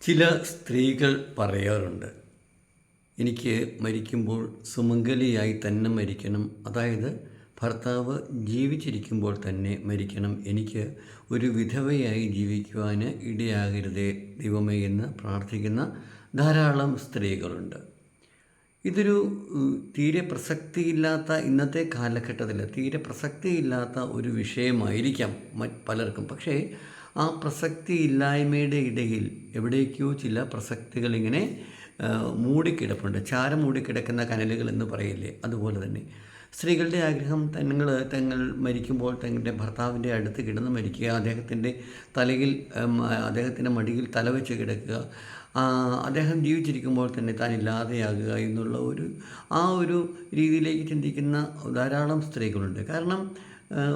ചില സ്ത്രീകൾ പറയാറുണ്ട് എനിക്ക് മരിക്കുമ്പോൾ സുമംഗലിയായി തന്നെ മരിക്കണം. അതായത് ഭർത്താവ് ജീവിച്ചിരിക്കുമ്പോൾ തന്നെ മരിക്കണം. എനിക്ക് ഒരു വിധവയായി ജീവിക്കുവാൻ ഇടയാകരുതേ ദൈവമേ എന്ന് പ്രാർത്ഥിക്കുന്ന ധാരാളം സ്ത്രീകളുണ്ട്. ഇതൊരു തീരെ പ്രസക്തിയില്ലാത്ത ഇന്നത്തെ കാലഘട്ടത്തിൽ തീരെ പ്രസക്തിയില്ലാത്ത ഒരു വിഷയമായിരിക്കാം മറ്റ് പലർക്കും. പക്ഷേ ആ പ്രസക്തി ഇല്ലായ്മയുടെ ഇടയിൽ എവിടേക്കോ ചില പ്രസക്തികൾ ഇങ്ങനെ മൂടിക്കിടപ്പുണ്ട്. ചാരം മൂടിക്കിടക്കുന്ന കനലുകൾ എന്ന് പറയില്ലേ? അതുപോലെ തന്നെ. സ്ത്രീകളുടെ ആഗ്രഹം തങ്ങൾ തങ്ങൾ മരിക്കുമ്പോൾ തങ്ങളുടെ ഭർത്താവിന്റെ അടുത്ത് കിടന്ന് മരിക്കുക അദ്ദേഹത്തിന്റെ തലയിൽ അദ്ദേഹത്തിന്റെ മടിയിൽ തല വെച്ച് കിടക്കുക അദ്ദേഹം ജീവിച്ചിരിക്കുമ്പോൾ തന്നെ താൻ ഇല്ലാതെയാകുക എന്നുള്ള ഒരു ആ ഒരു രീതിയിലേക്ക് ചിന്തിക്കുന്ന ധാരാളം സ്ത്രീകളുണ്ട്. കാരണം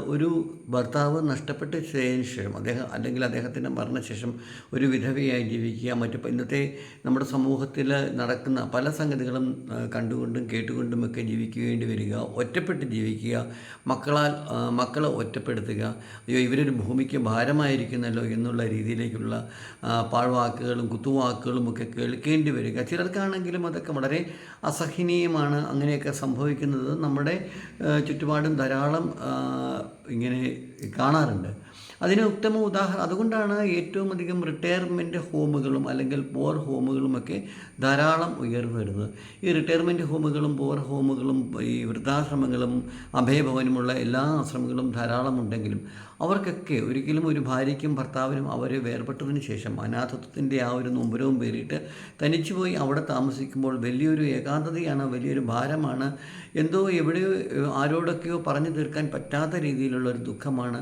ഒരു ഭർത്താവ് നഷ്ടപ്പെട്ട് ശേഷം അദ്ദേഹം അല്ലെങ്കിൽ അദ്ദേഹത്തിന്റെ മരണശേഷം ഒരു വിധവയായി ജീവിക്കുക മറ്റു ഇന്നത്തെ നമ്മുടെ സമൂഹത്തിൽ നടക്കുന്ന പല സംഗതികളും കണ്ടുകൊണ്ടും കേട്ടുകൊണ്ടുമൊക്കെ ജീവിക്കേണ്ടി വരിക ഒറ്റപ്പെട്ട് ജീവിക്കുക മക്കളാൽ മക്കളെ ഒറ്റപ്പെടുത്തുക അയ്യോ ഇവരൊരു ഭൂമിക്ക് ഭാരമായിരിക്കുന്നല്ലോ എന്നുള്ള രീതിയിലേക്കുള്ള പാഴ്വാക്കുകളും കുത്തുവാക്കുകളും ഒക്കെ കേൾക്കേണ്ടി വരിക. ചിലർക്കാണെങ്കിലും അതൊക്കെ വളരെ അസഹനീയമാണ്. അങ്ങനെയൊക്കെ സംഭവിക്കുന്നത് നമ്മുടെ ചുറ്റുപാടും ധാരാളം ഇങ്ങനെ കാണാറുണ്ട്. അതിന് ഉത്തമ ഉദാഹരണം അതുകൊണ്ടാണ് ഏറ്റവും അധികം റിട്ടയർമെന്റ് ഹോമുകളും അല്ലെങ്കിൽ പോർ ഹോമുകളുമൊക്കെ ധാരാളം ഉയർന്നു വരുന്നത് ഈ റിട്ടയർമെന്റ് ഹോമുകളും പോർ ഹോമുകളും ഈ വൃദ്ധാശ്രമങ്ങളും അഭയഭവനുമുള്ള എല്ലാ ആശ്രമങ്ങളും ധാരാളം ഉണ്ടെങ്കിലും അവർക്കൊക്കെ ഒരിക്കലും ഒരു ഭാര്യയ്ക്കും ഭർത്താവിനും അവരെ വേർപെട്ടതിന് ശേഷം അനാഥത്വത്തിന്റെ ആ ഒരു നൊമ്പരവും പേരിട്ട് തനിച്ചു പോയി അവിടെ താമസിക്കുമ്പോൾ വലിയൊരു ഏകാന്തതയാണ് വലിയൊരു ഭാരമാണ്. എന്തോ എവിടെയോ ആരോടൊക്കെയോ പറഞ്ഞു തീർക്കാൻ പറ്റാത്ത രീതിയിലുള്ള ഒരു ദുഃഖമാണ്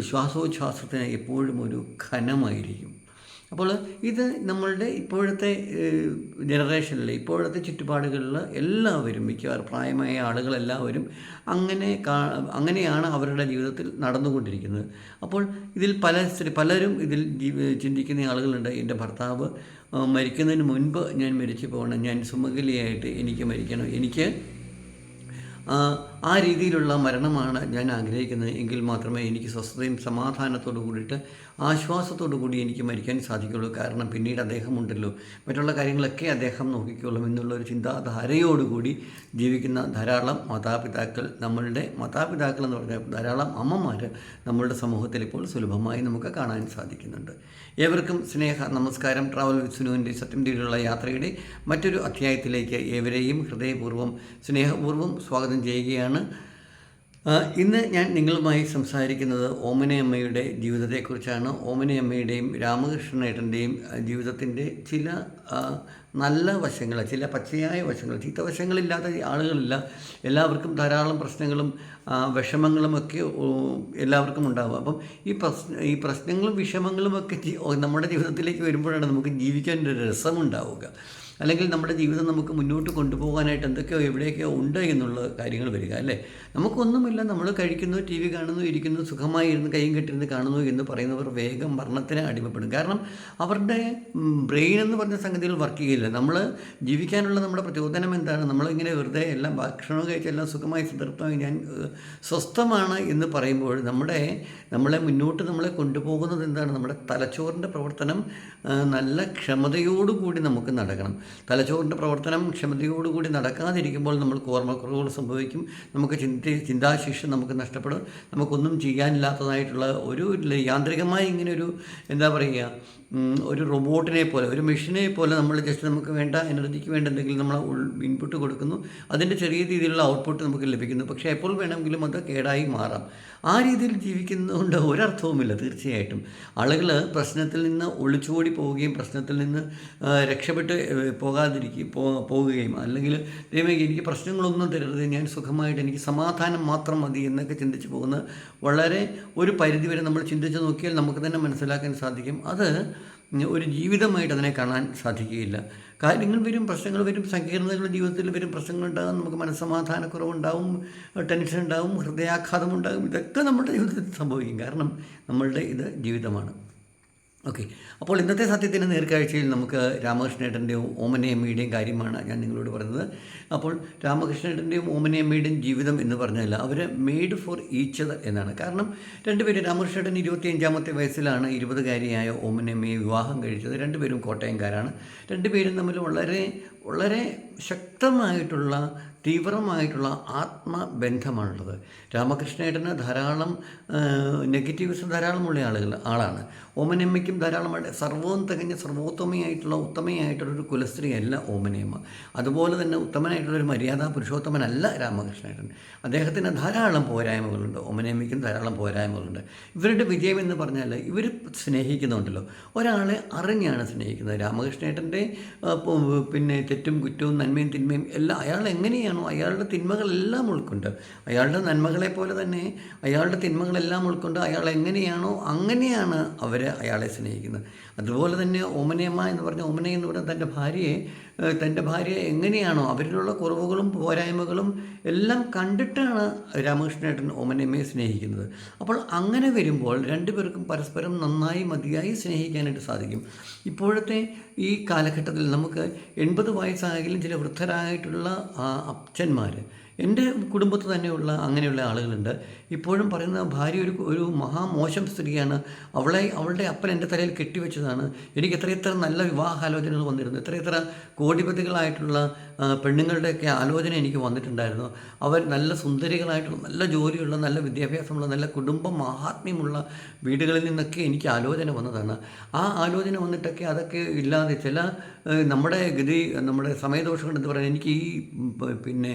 ശ്വാസോച്ഛ്വാസത്തിന് എപ്പോഴും ഒരു ഘനമായിരിക്കും. അപ്പോൾ ഇത് നമ്മളുടെ ഇപ്പോഴത്തെ ജനറേഷനിൽ ഇപ്പോഴത്തെ ചുറ്റുപാടുകളിൽ എല്ലാവരും മിക്കവാറും പ്രായമായ ആളുകളെല്ലാവരും അങ്ങനെ അങ്ങനെയാണ് അവരുടെ ജീവിതത്തിൽ നടന്നുകൊണ്ടിരിക്കുന്നത്. അപ്പോൾ ഇതിൽ പല പലരും ഇതിൽ ചിന്തിക്കുന്ന ആളുകളുണ്ട്. എന്റെ ഭർത്താവ് മരിക്കുന്നതിന് മുൻപ് ഞാൻ മരിച്ചു പോകണം. ഞാൻ സുമഗലിയായിട്ട് എനിക്ക് മരിക്കണം. എനിക്ക് ആ, രീതിയിലുള്ള മരണമാണ് ഞാൻ ആഗ്രഹിക്കുന്നത്. എങ്കിൽ മാത്രമേ എനിക്ക് സ്വസ്ഥതയും സമാധാനത്തോടു കൂടിയിട്ട് ആശ്വാസത്തോടു കൂടി എനിക്ക് മരിക്കാൻ സാധിക്കുള്ളൂ. കാരണം പിന്നീട് അദ്ദേഹം ഉണ്ടല്ലോ മറ്റുള്ള കാര്യങ്ങളൊക്കെ അദ്ദേഹം നോക്കിക്കോളും എന്നുള്ള ഒരു ചിന്താധാരയോടുകൂടി ജീവിക്കുന്ന ധാരാളം മാതാപിതാക്കൾ നമ്മളുടെ മാതാപിതാക്കൾ എന്ന് പറഞ്ഞാൽ ധാരാളം അമ്മമാർ നമ്മളുടെ സമൂഹത്തിൽ ഇപ്പോൾ സുലഭമായി നമുക്ക് കാണാൻ സാധിക്കുന്നുണ്ട്. ഏവർക്കും സ്നേഹ നമസ്കാരം ട്രാവൽ വിത്ത് വിസ്നുവിന്റെ സത്യം തീരുള്ള യാത്രയുടെ മറ്റൊരു അധ്യായത്തിലേക്ക് ഏവരെയും ഹൃദയപൂർവം സ്നേഹപൂർവം സ്വാഗതം ചെയ്യുകയാണ്. ആ, ഇന്ന് ഞാൻ നിങ്ങളുമായി സംസാരിക്കുന്നത് ഓമനയമ്മയുടെ ജീവിതത്തെക്കുറിച്ചാണ്. ഓമനയമ്മയുടെയും രാമകൃഷ്ണേട്ടന്റെയും ജീവിതത്തിന്റെ ചില നല്ല വശങ്ങൾ ചില പച്ചയായ വശങ്ങൾ ചീത്ത വശങ്ങളില്ലാത്ത ആളുകളില്ല. എല്ലാവർക്കും ധാരാളം പ്രശ്നങ്ങളും വിഷമങ്ങളും ഒക്കെ എല്ലാവർക്കും ഉണ്ടാവുക അപ്പം ഈ പ്രശ്ന ഈ പ്രശ്നങ്ങളും വിഷമങ്ങളും ഒക്കെ നമ്മുടെ ജീവിതത്തിലേക്ക് വരുമ്പോഴാണ് നമുക്ക് ജീവിക്കാൻ ഒരു രസമുണ്ടാവുക. അല്ലെങ്കിൽ നമ്മുടെ ജീവിതം നമുക്ക് മുന്നോട്ട് കൊണ്ടുപോകാനായിട്ട് എന്തൊക്കെയോ എവിടെയൊക്കെയോ ഉണ്ട് എന്നുള്ള കാര്യങ്ങൾ വരിക അല്ലേ? നമുക്കൊന്നുമില്ല. നമ്മൾ കഴിക്കുന്നു ടി വി കാണുന്നു ഇരിക്കുന്നു സുഖമായി ഇരുന്ന് കൈയും കെട്ടിരുന്ന് കാണുന്നു എന്ന് പറയുന്നവർ വേഗം മരണത്തിന് അടിമപ്പെടും. കാരണം അവരുടെ ബ്രെയിൻ എന്ന് പറഞ്ഞ സംഗതികൾ വർക്ക് ചെയ്യില്ല. നമ്മൾ ജീവിക്കാനുള്ള നമ്മുടെ പ്രചോദനം എന്താണ്? നമ്മളിങ്ങനെ വെറുതെ എല്ലാം ഭക്ഷണം കഴിച്ചെല്ലാം സുഖമായി സന്ദർഭമായി ഞാൻ സ്വസ്ഥമാണ് എന്ന് പറയുമ്പോൾ നമ്മുടെ നമ്മളെ മുന്നോട്ട് നമ്മളെ കൊണ്ടുപോകുന്നത് എന്താണ്? നമ്മുടെ തലച്ചോറിന്റെ പ്രവർത്തനം നല്ല ക്ഷമതയോടുകൂടി നമുക്ക് നടക്കണം. തലച്ചോറിന്റെ പ്രവർത്തനം ക്ഷമതയോടുകൂടി നടക്കാതിരിക്കുമ്പോൾ നമുക്ക് ഓർമ്മക്കുറവുകൾ സംഭവിക്കും. നമുക്ക് ചിന്ത ചിന്താശേഷി നമുക്ക് നഷ്ടപ്പെടും. നമുക്കൊന്നും ചെയ്യാനില്ലാത്തതായിട്ടുള്ള ഒരു യാന്ത്രികമായി ഇങ്ങനെ ഒരു എന്താ പറയുക ഒരു റോബോട്ടിനെ പോലെ ഒരു മെഷീനെ പോലെ നമ്മൾ ജസ്റ്റ് നമുക്ക് വേണ്ട എനർജിക്ക് വേണ്ട എന്തെങ്കിലും നമ്മൾ ഇൻപുട്ട് കൊടുക്കുന്നു. അതിന്റെ ചെറിയ രീതിയിലുള്ള ഔട്ട്പുട്ട് നമുക്ക് ലഭിക്കുന്നു. പക്ഷേ എപ്പോൾ വേണമെങ്കിലും അത് കേടായി മാറാം. ആ രീതിയിൽ ജീവിക്കുന്നതുകൊണ്ട് ഒരർത്ഥവുമില്ല തീർച്ചയായിട്ടും. ആളുകൾ പ്രശ്നത്തിൽ നിന്ന് ഒളിച്ചോടി പോവുകയും പ്രശ്നത്തിൽ നിന്ന് രക്ഷപ്പെട്ട് പോകാതിരിക്കുകയും പോകാതിരിക്കുക പോവുകയും അല്ലെങ്കിൽ ദൈവമേ എനിക്ക് പ്രശ്നങ്ങളൊന്നും തരരുത് ഞാൻ സുഖമായിട്ട് എനിക്ക് സമാധാനം മാത്രം മതി എന്നൊക്കെ ചിന്തിച്ച് പോകുന്ന വളരെ ഒരു പരിധിവരെ നമ്മൾ ചിന്തിച്ച് നോക്കിയാൽ നമുക്ക് തന്നെ മനസ്സിലാക്കാൻ സാധിക്കും. അത് ഒരു ജീവിതമായിട്ട് അതിനെ കാണാൻ സാധിക്കുകയില്ല. കാര്യങ്ങൾ വരും പ്രശ്നങ്ങൾ വരും സങ്കീർണതകൾ ജീവിതത്തിൽ വരും പ്രശ്നങ്ങൾ ഉണ്ടാകും നമുക്ക് മനസ്സമാധാനക്കുറവുണ്ടാവും ടെൻഷൻ ഉണ്ടാവും ഹൃദയാഘാതം ഉണ്ടാകും. ഇതൊക്കെ നമ്മുടെ ജീവിതത്തിൽ സംഭവിക്കും. കാരണം നമ്മളുടെ ഇത് ജീവിതമാണ്. ഓക്കെ. അപ്പോൾ ഇന്നത്തെ സത്യത്തിന്റെ നേർക്കാഴ്ചയിൽ നമുക്ക് രാമകൃഷ്ണേട്ടന്റെയും ഓമനയമ്മയുടെയും കാര്യമാണ് ഞാൻ നിങ്ങളോട് പറഞ്ഞത്. അപ്പോൾ രാമകൃഷ്ണേട്ടന്റെയും ഓമനയമ്മയുടെയും ജീവിതം എന്ന് പറഞ്ഞാൽ അവർ മെയ്ഡ് ഫോർ ഈച്ച് അതർ എന്നാണ്. കാരണം രണ്ടുപേരും രാമകൃഷ്ണേട്ടൻ ഇരുപത്തിയഞ്ചാമത്തെ വയസ്സിലാണ് ഇരുപതുകാരിയായ ഓമനയമ്മയെ വിവാഹം കഴിച്ചത്. രണ്ടുപേരും കോട്ടയംകാരാണ്. രണ്ടുപേരും തമ്മിൽ വളരെ വളരെ ശക്തമായിട്ടുള്ള തീവ്രമായിട്ടുള്ള ആത്മബന്ധമാണുള്ളത്. രാമകൃഷ്ണേട്ടന് ധാരാളം നെഗറ്റീവ്സ് ധാരാളമുള്ള ആളുകൾ ആളാണ്. ഓമനമ്മയ്ക്കും ധാരാളമായിട്ട് സർവവും തികഞ്ഞ സർവോത്തമയായിട്ടുള്ള ഉത്തമയായിട്ടുള്ളൊരു കുലസ്ത്രീയല്ല ഓമനയമ്മ. അതുപോലെ തന്നെ ഉത്തമനായിട്ടുള്ള ഒരു മര്യാദാ പുരുഷോത്തമനല്ല രാമകൃഷ്ണേട്ടൻ. അദ്ദേഹത്തിന് ധാരാളം പോരായ്മകളുണ്ട്. ഓമനയമ്മയ്ക്കും ധാരാളം പോരായ്മകളുണ്ട്. ഇവരുടെ വിജയം എന്ന് പറഞ്ഞാൽ ഇവർ സ്നേഹിക്കുന്നുണ്ടല്ലോ. ഒരാളെ അറിഞ്ഞാണ് സ്നേഹിക്കുന്നത്. രാമകൃഷ്ണേട്ടന്റെ പിന്നെ തെറ്റും കുറ്റവും നന്മയും തിന്മയും എല്ലാം അയാൾ എങ്ങനെയാണോ അയാളുടെ തിന്മകളെല്ലാം ഉൾക്കൊണ്ട്. അയാളുടെ നന്മകളെ പോലെ തന്നെ അയാളുടെ തിന്മകളെല്ലാം ഉൾക്കൊണ്ട് അയാൾ എങ്ങനെയാണോ അങ്ങനെയാണ് അവർ അയാളെ സ്നേഹിക്കുന്നത്. അതുപോലെ തന്നെ ഓമനയമ്മ എന്ന് പറഞ്ഞ ഓമന എന്ന് പറഞ്ഞാൽ തന്റെ ഭാര്യയെ തന്റെ ഭാര്യ എങ്ങനെയാണോ അവരിലുള്ള കുറവുകളും പോരായ്മകളും എല്ലാം കണ്ടിട്ടാണ് രാമകൃഷ്ണേട്ടൻ ഓമനമ്മയെ സ്നേഹിക്കുന്നത്. അപ്പോൾ അങ്ങനെ വരുമ്പോൾ രണ്ടുപേർക്കും പരസ്പരം നന്നായി മതിയായി സ്നേഹിക്കാനായിട്ട് സാധിക്കും. ഇപ്പോഴത്തെ ഈ കാലഘട്ടത്തിൽ നമുക്ക് എൺപത് വയസ്സായെങ്കിലും ചില വൃദ്ധരായിട്ടുള്ള അച്ഛന്മാർ എന്റെ കുടുംബത്തിൽ തന്നെയുള്ള അങ്ങനെയുള്ള ആളുകളുണ്ട്. ഇപ്പോഴും പറയുന്ന ഭാര്യ ഒരു ഒരു മഹാമോശം സ്ത്രീയാണ്. അവളെ അവളുടെ അപ്പൻ എന്റെ തലയിൽ കെട്ടിവെച്ചതാണ്. എനിക്ക് എത്രയെത്ര നല്ല വിവാഹാലോചനകൾ വന്നിരുന്നു. എത്രയെത്ര കോടിപതികളായിട്ടുള്ള പെണ്ണുങ്ങളുടെയൊക്കെ ആലോചന എനിക്ക് വന്നിട്ടുണ്ടായിരുന്നു. അവർ നല്ല സുന്ദരികളായിട്ടുള്ള നല്ല ജോലിയുള്ള നല്ല വിദ്യാഭ്യാസമുള്ള നല്ല കുടുംബ മാഹാത്മ്യമുള്ള വീടുകളിൽ നിന്നൊക്കെ എനിക്ക് ആലോചന വന്നതാണ്. ആ ആലോചന വന്നിട്ടൊക്കെ അതൊക്കെ ഇല്ലാതെ ചില നമ്മുടെ ഗതി നമ്മുടെ സമയദോഷം കൊണ്ട് പറയുക എനിക്ക് ഈ പിന്നെ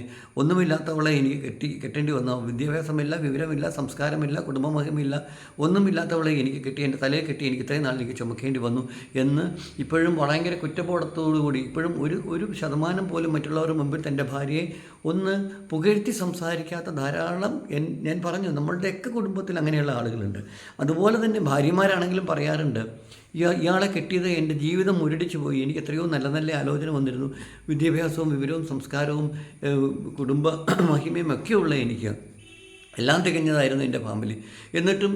പിന്നെ ഒന്നുമില്ലാത്തവളെ എനിക്ക് കെട്ടി കെട്ടേണ്ടി വന്നു? വിദ്യാഭ്യാസമില്ല വിവരമില്ല സംസ്കാരമില്ല കുടുംബമഹിമില്ല ഒന്നുമില്ലാത്തവളെ എനിക്ക് കെട്ടി എന്റെ തലയെ കെട്ടി എനിക്ക് ഇത്രയും നാൾ എനിക്ക് ചുമക്കേണ്ടി വന്നു എന്ന് ഇപ്പോഴും ഭയങ്കര കുറ്റബോധത്തോടുകൂടി ഇപ്പോഴും ഒരു ഒരു ശതമാനം പോലും മറ്റുള്ളവരുടെ മുമ്പിൽ തന്റെ ഭാര്യയെ ഒന്ന് പുകഴ്ത്തി സംസാരിക്കാത്ത ധാരാളം ഞാൻ പറഞ്ഞു നമ്മളുടെയൊക്കെ കുടുംബത്തിൽ അങ്ങനെയുള്ള ആളുകളുണ്ട്. അതുപോലെ തന്നെ ഭാര്യമാരാണെങ്കിലും പറയാറുണ്ട് ഇയാളെ കെട്ടിയത് എന്റെ ജീവിതം മുരടിച്ചു പോയി. എനിക്ക് എത്രയോ നല്ല നല്ല ആലോചന വന്നിരുന്നു. വിദ്യാഭ്യാസവും വിവരവും സംസ്കാരവും കുടുംബ മഹിമയും ഒക്കെയുള്ള എനിക്ക്. എല്ലാം തികഞ്ഞതായിരുന്നു എന്റെ ഫാമിലി എന്നിട്ടും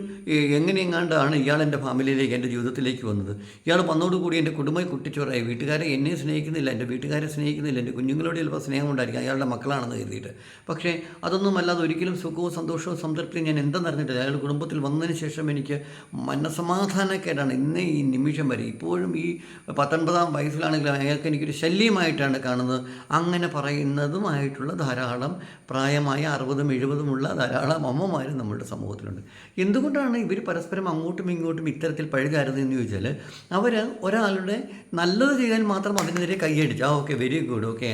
എങ്ങനെയെങ്ങാണ്ടാണ് ഇയാൾ എന്റെ ഫാമിലിയിലേക്ക് എന്റെ ജീവിതത്തിലേക്ക് വന്നത്? ഇയാൾ വന്നതോടുകൂടി എന്റെ കുടുംബം കുട്ടിച്ചോറായി. വീട്ടുകാരെ എന്നെ സ്നേഹിക്കുന്നില്ല എന്റെ വീട്ടുകാരെ സ്നേഹിക്കുന്നില്ല എന്റെ കുഞ്ഞുങ്ങളോട് ചിലപ്പോൾ സ്നേഹം ഉണ്ടായിരിക്കും അയാളുടെ മക്കളാണെന്ന് കരുതിയിട്ട്. പക്ഷേ അതൊന്നും അല്ലാതെ ഒരിക്കലും സുഖവും സന്തോഷവും സംതൃപ്തിയും ഞാൻ എന്തെന്ന് അറിഞ്ഞിട്ടില്ല അയാളുടെ കുടുംബത്തിൽ വന്നതിന് ശേഷം എനിക്ക് മനസമാധാനക്കേടാണ് ഇന്ന് ഈ നിമിഷം വരെ. ഇപ്പോഴും ഈ പത്തൊൻപതാം വയസ്സിലാണെങ്കിലും അയാൾക്ക് എനിക്കൊരു ശല്യമായിട്ടാണ് കാണുന്നത്. അങ്ങനെ പറയുന്നതുമായിട്ടുള്ള ധാരാളം പ്രായമായ അറുപതും എഴുപതുമുള്ള ധാരാളം അമ്മമാർ നമ്മുടെ സമൂഹത്തിലുണ്ട്. എന്തുകൊണ്ടാണ് ഇവർ പരസ്പരം അങ്ങോട്ടും ഇങ്ങോട്ടും ഇത്തരത്തിൽ പഴുതാരുന്നത് എന്ന് ചോദിച്ചാൽ അവർ ഒരാളുടെ നല്ലത് ചെയ്താൽ മാത്രം അതിനെതിരെ കൈയടിച്ചു ആ okay very good okay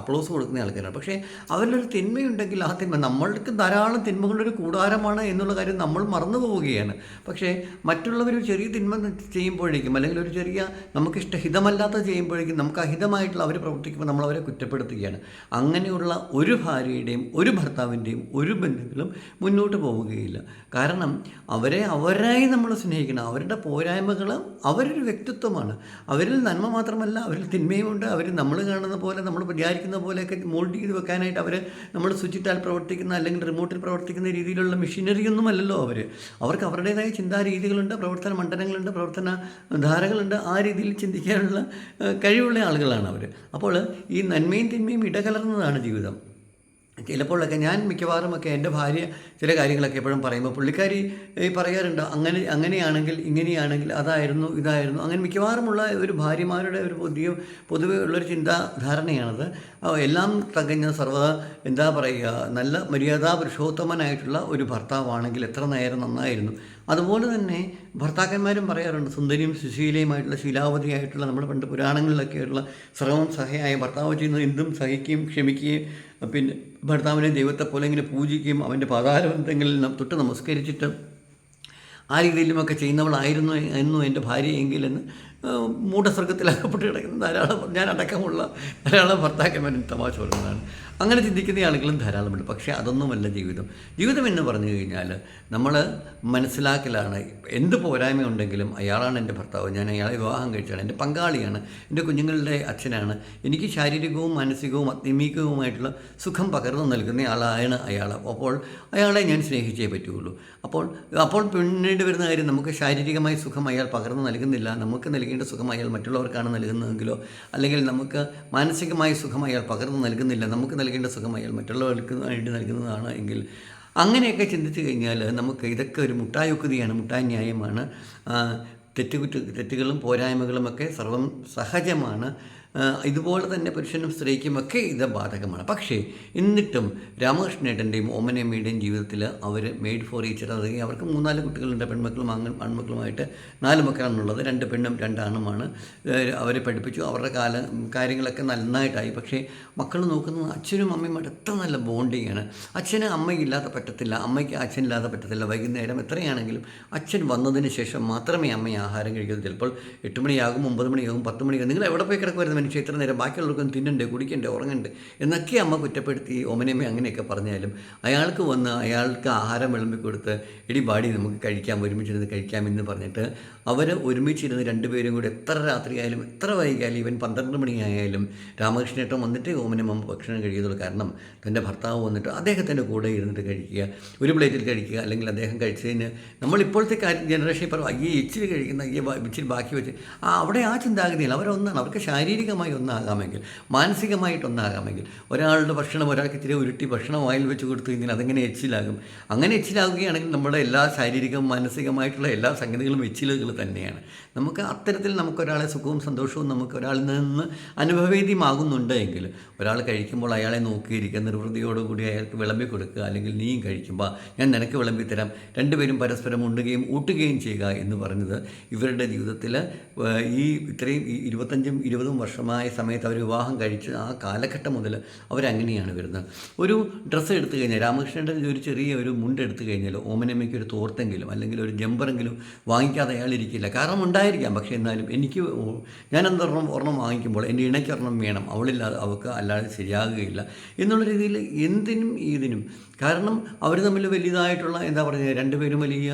applause കൊടുക്കുന്ന ആൾക്കാരാണ്. പക്ഷേ അവരിലൊരു തിന്മയുണ്ടെങ്കിൽ ആ തിന്മ നമ്മൾക്ക് ധാരാളം തിന്മകളുടെ ഒരു കൂടാരമാണ് എന്നുള്ള കാര്യം നമ്മൾ മറന്നു പോവുകയാണ്. പക്ഷേ മറ്റുള്ളവർ ചെറിയ തിന്മ ചെയ്യുമ്പോഴേക്കും അല്ലെങ്കിൽ ഒരു ചെറിയ നമുക്ക് ഇഷ്ടഹിതമല്ലാത്ത ചെയ്യുമ്പോഴേക്കും നമുക്ക് അഹിതമായിട്ടുള്ള അവർ പ്രവർത്തിക്കുമ്പോൾ നമ്മൾ അവരെ കുറ്റപ്പെടുത്തുകയാണ്. അങ്ങനെയുള്ള ഒരു ഭാര്യയുടെയും ഒരു ഭർത്താവിന്റെയും ഒരു ബന്ധങ്ങളും മുന്നോട്ട് പോവുകയില്ല. കാരണം അവരെ അവരായി നമ്മൾ സ്നേഹിക്കണം. അവരുടെ പോരായ്മകൾ അവരൊരു വ്യക്തിത്വമാണ്. അവരിൽ നന്മ മാത്രമല്ല അവരിൽ തിന്മയുമുണ്ട്. അവർ നമ്മൾ കാണുന്ന പോലെ നമ്മൾ വിചാരിക്കുന്ന പോലെയൊക്കെ മോൾഡ് ചെയ്ത് വെക്കാനായിട്ട് അവർ നമ്മൾ സ്വിച്ചിട്ടാൽ പ്രവർത്തിക്കുന്ന അല്ലെങ്കിൽ റിമോട്ടിൽ പ്രവർത്തിക്കുന്ന രീതിയിലുള്ള മെഷീനറിയൊന്നും അല്ലല്ലോ അവർ അവർക്ക് അവരുടേതായ ചിന്താരീതികളുണ്ട് പ്രവർത്തന മണ്ഡലങ്ങളുണ്ട് പ്രവർത്തന ധാരകളുണ്ട്. ആ രീതിയിൽ ചിന്തിക്കാനുള്ള കഴിവുള്ള ആളുകളാണ് അവർ അപ്പോൾ ഈ നന്മയും തിന്മയും ഇടകലർന്നതാണ് ജീവിതം. ചിലപ്പോഴൊക്കെ ഞാൻ മിക്കവാറുമൊക്കെ എന്റെ ഭാര്യ ചില കാര്യങ്ങളൊക്കെ എപ്പോഴും പറയുമ്പോൾ പുള്ളിക്കാരി പറയാറുണ്ട് അങ്ങനെ അങ്ങനെയാണെങ്കിൽ ഇങ്ങനെയാണെങ്കിൽ അതായിരുന്നു ഇതായിരുന്നു. അങ്ങനെ മിക്കവാറുമുള്ള ഒരു ഭാര്യമാരുടെ ഒരു പുതിയ പൊതുവെ ഉള്ളൊരു ചിന്താധാരണയാണത്. എല്ലാം തകഞ്ഞ സർവ എന്താ പറയുക നല്ല മര്യാദാ പുരുഷോത്തമനായിട്ടുള്ള ഒരു ഭർത്താവാണെങ്കിൽ എത്ര നേരം നന്നായിരുന്നു. അതുപോലെ തന്നെ ഭർത്താക്കന്മാരും പറയാറുണ്ട് സുന്ദരിയും സുശീലയുമായിട്ടുള്ള ശീലാവതിയായിട്ടുള്ള നമ്മുടെ പണ്ട് പുരാണങ്ങളിലൊക്കെയുള്ള സർവം സഹയായ ഭർത്താവ് ചെയ്യുന്നത് എന്തും സഹിക്കുകയും ക്ഷമിക്കുകയും പിന്നെ ഭർത്താവിനെ ദൈവത്തെ പോലെ ഇങ്ങനെ പൂജിക്കുകയും അവന്റെ പാതാരബന്ധങ്ങളിൽ തൊട്ട് നമസ്കരിച്ചിട്ട് ആ രീതിയിലുമൊക്കെ ചെയ്യുന്നവളായിരുന്നു എന്നു എന്റെ ഭാര്യയെങ്കിലെന്ന് മൂഢസ്വർഗത്തിൽ അകപ്പെട്ട് കിടക്കുന്ന ധാരാളം ഞാൻ അടക്കമുള്ള ധാരാളം ഭർത്താക്കന്മാരും തമാശ പറയുന്നതാണ്. അങ്ങനെ ചിന്തിക്കുന്ന ആളുകളും ധാരാളമുണ്ട്. പക്ഷേ അതൊന്നുമല്ല ജീവിതം. ജീവിതം എന്ന് പറഞ്ഞു കഴിഞ്ഞാൽ നമ്മൾ മനസ്സിലാക്കലാണ് എന്ത് പോരായ്മ ഉണ്ടെങ്കിലും അയാളാണ് എന്റെ ഭർത്താവ്. ഞാൻ അയാളെ വിവാഹം കഴിച്ചാണ്. എന്റെ പങ്കാളിയാണ്. എന്റെ കുഞ്ഞുങ്ങളുടെ അച്ഛനാണ്. എനിക്ക് ശാരീരികവും മാനസികവും ആത്മീകവുമായിട്ടുള്ള സുഖം പകർന്നു നൽകുന്ന ആളാണ് അയാൾ. അപ്പോൾ അയാളെ ഞാൻ സ്നേഹിച്ചേ പറ്റുകയുള്ളൂ. അപ്പോൾ അപ്പോൾ പിന്നീട് വരുന്ന കാര്യം നമുക്ക് ശാരീരികമായി സുഖം അയാൾ പകർന്നു നൽകുന്നില്ല. നമുക്ക് നൽകേണ്ട സുഖം അയാൾ മറ്റുള്ളവർക്കാണ് നൽകുന്നതെങ്കിലോ അല്ലെങ്കിൽ നമുക്ക് മാനസികമായ സുഖം അയാൾ പകർന്നു നൽകുന്നില്ല നമുക്ക് നൽകേണ്ട സുഖം അയാൾ മറ്റുള്ളവർക്ക് വേണ്ടി നൽകുന്നതാണ് എങ്കിൽ അങ്ങനെയൊക്കെ ചിന്തിച്ചു കഴിഞ്ഞാൽ നമുക്ക് ഇതൊക്കെ ഒരു മുട്ടായുക്തിയാണ് മുട്ടായി ന്യായമാണ് ആ, തെറ്റുകുറ്റ തെറ്റുകളും പോരായ്മകളുമൊക്കെ സർവം സഹജമാണ്. ഇതുപോലെ തന്നെ പുരുഷനും സ്ത്രീക്കുമൊക്കെ ഇത് ബാധകമാണ്. പക്ഷേ എന്നിട്ടും രാമകൃഷ്ണേട്ടന്റെയും ഓമനമ്മയുടെയും ജീവിതത്തിൽ അവർ മെയ്ഡ് ഫോർ ഈച്ചർ അതായത് അവർക്ക് മൂന്നാൽ കുട്ടികളുണ്ട് പെൺമക്കളും ആൺ ആൺമക്കളുമായിട്ട് നാല് മക്കളാണുള്ളത് രണ്ട് പെണ്ണും രണ്ടാണുമാണ് അവരെ പഠിപ്പിച്ചു അവരുടെ കാല കാര്യങ്ങളൊക്കെ നന്നായിട്ടായി. പക്ഷേ മക്കൾ നോക്കുന്നത് അച്ഛനും അമ്മയുമായിട്ട് എത്ര നല്ല ബോണ്ടിങ് ആണ് അച്ഛന് അമ്മയില്ലാതെ പറ്റത്തില്ല അമ്മയ്ക്ക് അച്ഛനില്ലാതെ പറ്റത്തില്ല. വൈകുന്നേരം എത്രയാണെങ്കിലും അച്ഛൻ വന്നതിന് ശേഷം മാത്രമേ അമ്മ ആഹാരം കഴിക്കൂ ചിലപ്പോൾ എട്ട് മണിയാകും ഒമ്പത് മണിയാകും പത്ത് മണിയാകും. നിങ്ങൾ എവിടെ പോയി കിടക്കുമായിരുന്നു മനുഷ്യ ഇത്ര നേരം ബാക്കിയുള്ളവർക്കും തിന്നണ്ടേ കുടിക്കണ്ടേ ഉറങ്ങണ്ടേ എന്നൊക്കെ അമ്മ കുറ്റപ്പെടുത്തി ഓമനമ്മ അങ്ങനെയൊക്കെ പറഞ്ഞാലും അയാൾക്ക് വന്ന് അയാൾക്ക് ആഹാരം വിളമ്പി കൊടുത്ത് ഇടി ബാടി നമുക്ക് കഴിക്കാം ഒരുമിച്ചിരുന്ന് കഴിക്കാം എന്ന് പറഞ്ഞിട്ട് അവർ ഒരുമിച്ചിരുന്ന് രണ്ടുപേരും കൂടി എത്ര രാത്രിയായാലും എത്ര വൈകിയാലും ഇവൻ പന്ത്രണ്ട് മണിയായാലും രാമകൃഷ്ണേട്ടൻ വന്നിട്ട് ഓമനമ്മ ഭക്ഷണം കഴിക്കത്തുള്ളൂ. കാരണം തന്റെ ഭർത്താവ് വന്നിട്ട് അദ്ദേഹത്തിന്റെ കൂടെ ഇരുന്നിട്ട് കഴിക്കുക ഒരു പ്ലേറ്റിൽ കഴിക്കുക അല്ലെങ്കിൽ അദ്ദേഹം കഴിച്ചതിന് നമ്മളിപ്പോഴത്തെ കാര്യം ജനറേഷൻ പറയും അയ്യേ ഇച്ചിരി കഴിക്കുന്ന അയ്യേ ഇച്ചിരി ബാക്കി വെച്ച് ആ അവിടെ ആ ചിന്താഗതിയിൽ അവരൊന്നാണ്. അവർക്ക് ശാരീരികമായി ഒന്നാകാമെങ്കിൽ മാനസികമായിട്ട് ഒന്നാകാമെങ്കിൽ ഒരാളുടെ ഭക്ഷണം ഒരാൾക്ക് ഇത്തിരി ഉരുട്ടി ഭക്ഷണം വായിൽ വെച്ച് കൊടുത്തു കഴിഞ്ഞാൽ അതെങ്ങനെ എച്ചിലാകും? അങ്ങനെ എച്ചിലാകുകയാണെങ്കിൽ നമ്മുടെ എല്ലാ ശാരീരികവും മാനസികമായിട്ടുള്ള എല്ലാ സംഗതികളും എച്ചിലുകൾ തന്നെയാണ്. നമുക്ക് അത്തരത്തിൽ നമുക്കൊരാളെ സുഖവും സന്തോഷവും നമുക്ക് ഒരാളിൽ നിന്ന് അനുഭവേദ്യമാകുന്നുണ്ട് എങ്കിൽ ഒരാൾ കഴിക്കുമ്പോൾ അയാളെ നോക്കിയിരിക്കുക നിർവൃതിയോടുകൂടി അയാൾക്ക് വിളമ്പി കൊടുക്കുക അല്ലെങ്കിൽ നീയും കഴിക്കുമ്പോൾ ഞാൻ നിനക്ക് വിളമ്പി തരാം രണ്ടുപേരും പരസ്പരം ഉണ്ടുകയും ഊട്ടുകയും ചെയ്യുക എന്ന് പറഞ്ഞത് ഇവരുടെ ജീവിതത്തിൽ ഈ ഇത്രയും ഇരുപത്തഞ്ചും ഇരുപതും വർഷമായ സമയത്ത് അവർ വിവാഹം കഴിച്ച് ആ കാലഘട്ടം മുതൽ അവരങ്ങനെയാണ് വരുന്നത്. ഒരു ഡ്രസ്സ് എടുത്തു കഴിഞ്ഞാൽ രാമകൃഷ്ണന്റെ ഒരു ചെറിയ ഒരു മുണ്ട് എടുത്തു കഴിഞ്ഞാൽ ഓമനമ്മയ്ക്ക് ഒരു തോർത്തെങ്കിലും അല്ലെങ്കിൽ ഒരു ജമ്പറെങ്കിലും വാങ്ങിക്കാതെ അയാൾ ഇരിക്കില്ല. കാരണം ഉണ്ടായിരിക്കാം. പക്ഷേ എന്നാലും എനിക്ക് ഞാൻ എന്തൊരെണ്ണം ഒരെണ്ണം വാങ്ങിക്കുമ്പോൾ എന്റെ ഇണയ്ക്കൊരെണ്ണം വേണം. അവളില്ലാതെ അവൾക്ക് അല്ലാതെ ശരിയാകുകയില്ല എന്നുള്ള രീതിയിൽ എന്തിനും ഇതിനും. കാരണം അവർ തമ്മിൽ വലിയതായിട്ടുള്ള എന്താ പറയുക രണ്ടുപേരും വലിയ